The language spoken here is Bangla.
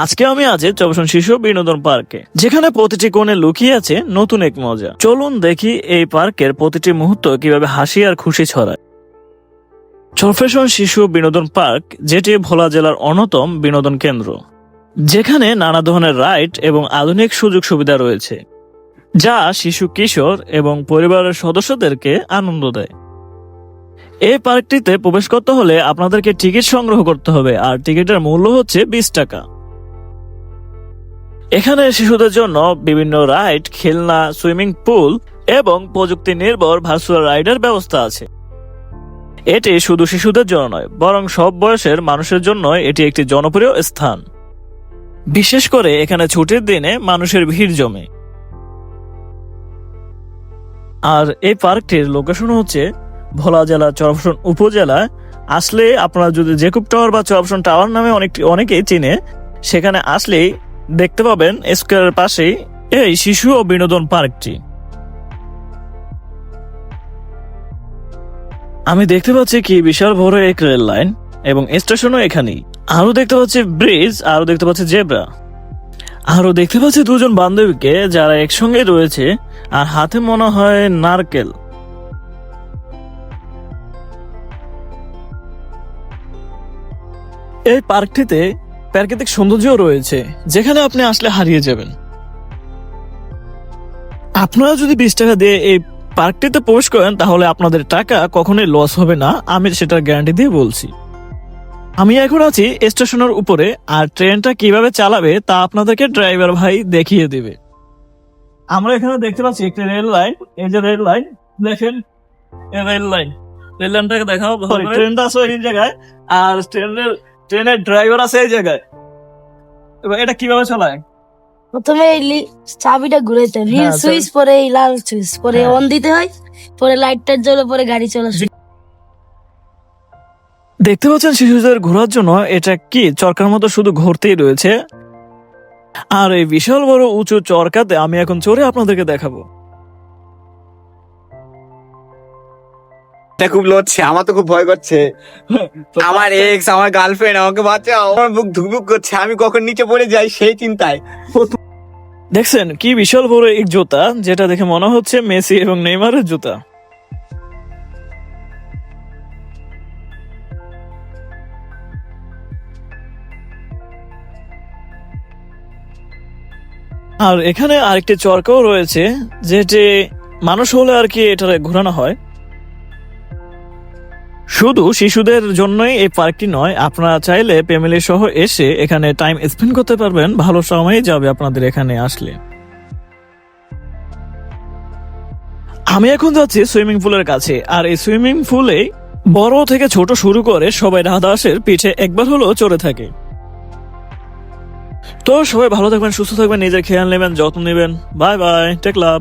আজকে আমি আছি চবসন শিশু বিনোদন পার্কে, যেখানে প্রতিটি কোণে লুকিয়ে আছে নতুন এক মজা। চলুন দেখি এই পার্কের প্রতিটি মুহূর্ত কীভাবে হাসি আর খুশি ছড়ায়। চরফেশন শিশু বিনোদন পার্ক, যেটি ভোলা জেলার অন্যতম বিনোদন কেন্দ্র, যেখানে নানা ধরনের রাইড এবং আধুনিক সুযোগ সুবিধা রয়েছে, যা শিশু কিশোর এবং পরিবারের সদস্যদেরকে আনন্দ দেয়। এই পার্কটিতে প্রবেশ করতে হলে আপনাদেরকে টিকিট সংগ্রহ করতে হবে, আর টিকিটের মূল্য হচ্ছে বিশ টাকা। এখানে শিশুদের জন্য বিভিন্ন রাইড, খেলনা, সুইমিং পুল এবং প্রযুক্তি নির্ভর ভার্চুয়াল রাইডের ব্যবস্থা আছে। এটি শুধু শিশুদের জন্য নয়, বরং সব বয়সের মানুষের জন্য এটি একটি জনপ্রিয় স্থান। বিশেষ করে এখানে ছুটির দিনে মানুষের ভিড় জমে। আর এই পার্কটির লোকেশন হচ্ছে ভোলা জেলা চরফসন উপজেলা। আসলে আপনারা যদি জেকুব টাওয়ার বা চরফসন টাওয়ার নামে অনেক অনেকেই চিনে, সেখানে আসলেই দেখতে পাবেন স্কোয়ারের পাশেই এই শিশু ও বিনোদন পার্কটি। আমি দেখতে পাচ্ছি কি বিশাল বড় এক রেল লাইন এবং স্টেশনও এখানেই। আরও দেখতে পাচ্ছি ব্রিজ আরও দেখতে পাচ্ছি জেব্রা। আরও দেখতে পাচ্ছি দুজন বান্ধবীকে যারা একসঙ্গে রয়েছে আর হাতে মনে হয় নারকেল। এই পার্কটিতে প্রাকৃতিক সৌন্দর্য রয়েছে যেখানে আপনি আসলে হারিয়ে যাবেন। আপনারা যদি বিশ টাকা দিয়ে এই পার্কটিতে প্রবেশ করেন তাহলে আপনাদের টাকা কখনোই লস হবে না আমি সেটার গ্যারান্টি দিয়ে বলছি। আমি এখন আছি স্টেশনের উপরে আর ট্রেনটা কীভাবে চালাবে তা আপনাদেরকে ড্রাইভার ভাই দেখিয়ে দেবে। আমরা এখানে দেখতে পাচ্ছি একটি রেল লাইন এই যে রেল লাইন দেখেন? এই রেল লাইন। রেল লাইনটাকে দেখাও ট্রেনটা আছে এই জায়গায় আর ট্রেনের ট্রেনের ড্রাইভার আছে এই জায়গায় এবার এটা কীভাবে চালায় প্রথমে চাবিটা ঘুরাইতে হয়। নীল হ্যাঁ, সুইচ পরে লাল সুইচ পরে হ্যাঁ। অন দিতে হয় পরে লাইটটার জ্বলে পরে গাড়ি চলে। দেখতে পাচ্ছেন শিশুদের ঘোরার জন্য এটা কি চরকার মতো শুধু ঘুরতেই রয়েছে আর এই বিশাল বড় উঁচু চরকাতে আমি এখন চড়ে আপনাদেরকে দেখাবো এটা খুব লড়ছে, আমার তো খুব ভয় করছে। আমার এক্স আমার গার্লফ্রেন্ড আমাকে বাঁচাও। আমার বুক ধুকবুক করছে, আমি কখন নিচে পড়ে যাই সেই চিন্তায়। দেখছেন, কি বিশাল বড় এক জুতা, যেটা দেখে মনে হচ্ছে মেসি এবং নেইমারের জুতা। আর এখানে আরেকটি চরকাও রয়েছে, যেটি মানুষ হলে আর কি এটা ঘোরানো হয়। শুধু শিশুদের জন্যই এই পার্কটি নয়, আপনারা চাইলে ফ্যামিলি সহ এসে এখানে টাইম স্পেন্ড করতে পারবেন। ভালো সময় যাবে আপনাদের এখানে আসলে। আমি এখন যাচ্ছি সুইমিং পুলের কাছে, আর এই সুইমিং পুলে বড় থেকে ছোট শুরু করে সবাই রাহাদাসের পিঠে একবার হলেও চড়ে থাকে। তো সবাই ভালো থাকবেন, সুস্থ থাকবেন, নিজের খেয়াল নেবেন, যত্ন নেবেন। বাই বাই টেক লাভ